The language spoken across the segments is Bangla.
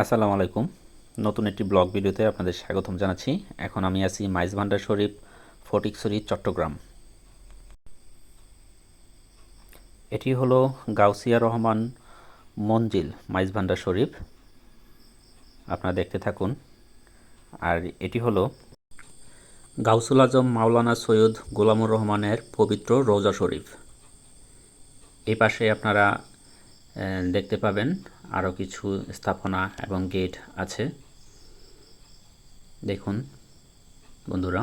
আসসালামু আলাইকুম। নতুন একটি ব্লগ ভিডিওতে আপনাদের স্বাগতম জানাচ্ছি। এখন আমি আছি মাইজ ভান্ডার শরীফ, ফটিকছড়ি, চট্টগ্রাম। এটি হলো গাউসিয়া রহমান মঞ্জিল মাইজ ভান্ডার শরীফ। আপনারা দেখতে থাকুন। আর এটি হলো গাউসুল আজম, মাওলানা সৈয়দ গোলামুর রহমানের পবিত্র রোজা শরীফ। এই পাশে আপনারা দেখতে পাবেন আরও কিছু স্থাপনা এবং গেট আছে। দেখুন, বন্ধুরা।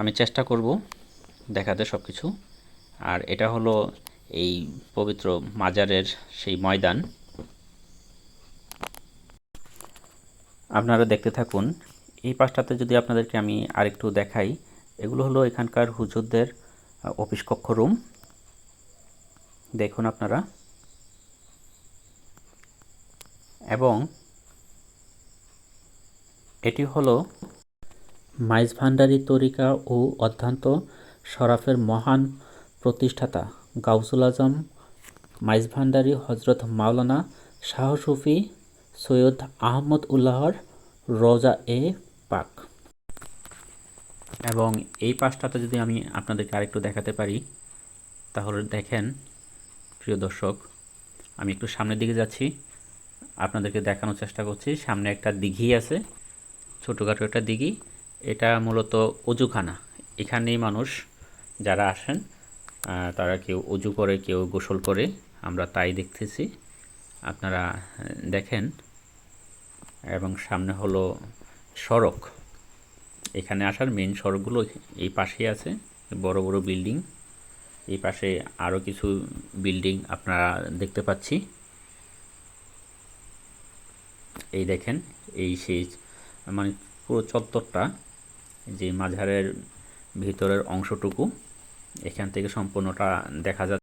আমি চেষ্টা করব দেখাতে সব কিছু আর এটা হলো এই পবিত্র মাজারের সেই ময়দান। আপনারা দেখতে থাকুন, এই পাশটাতে যদি আপনাদেরকে আমি আরেকটু দেখাই, এগুলো হলো এখানকার হুজুরদের অফিস কক্ষ রুম। দেখুন আপনারা। এবং এটি হলো মাইজ ভান্ডারি তরিকা ও অধ্যান্ত শরাফের মহান প্রতিষ্ঠাতা গাউসুল আজম, মাইজ ভান্ডারী হজরত মাওলানা শাহ সুফি সৈয়দ আহমদ উল্লাহর রোজা এ পাক। এবং এই পাশটাতে যদি আমি আপনাদেরকে আরেকটু দেখাতে পারি, তাহলে দেখেন, প্রিয় দর্শক, আমি একটু সামনের দিকে যাচ্ছি। আপনাদেরকে দেখানোর চেষ্টা করছি। সামনে একটা দিঘি আছে, ছোটোখাটো একটা দিঘি। এটা মূলত অজুখানা। এখানেই মানুষ যারা আসেন তারা কেউ অজু করে, কেউ গোসল করে। আমরা তাই দেখতেছি। আপনারা দেখেন। এবং সামনে হলো সড়ক। এখানে আসার মেন সড়কগুলো এই পাশেই আছে, বড় বড় বিল্ডিং। এই পাশে আরও কিছু বিল্ডিং আপনারা দেখতে পাচ্ছি। এই দেখেন, এই সেই মানে পুরো চত্বরটা, যে মাঝারের ভিতরের অংশটুকু, এখান থেকে সম্পূর্ণটা দেখা যাচ্ছে।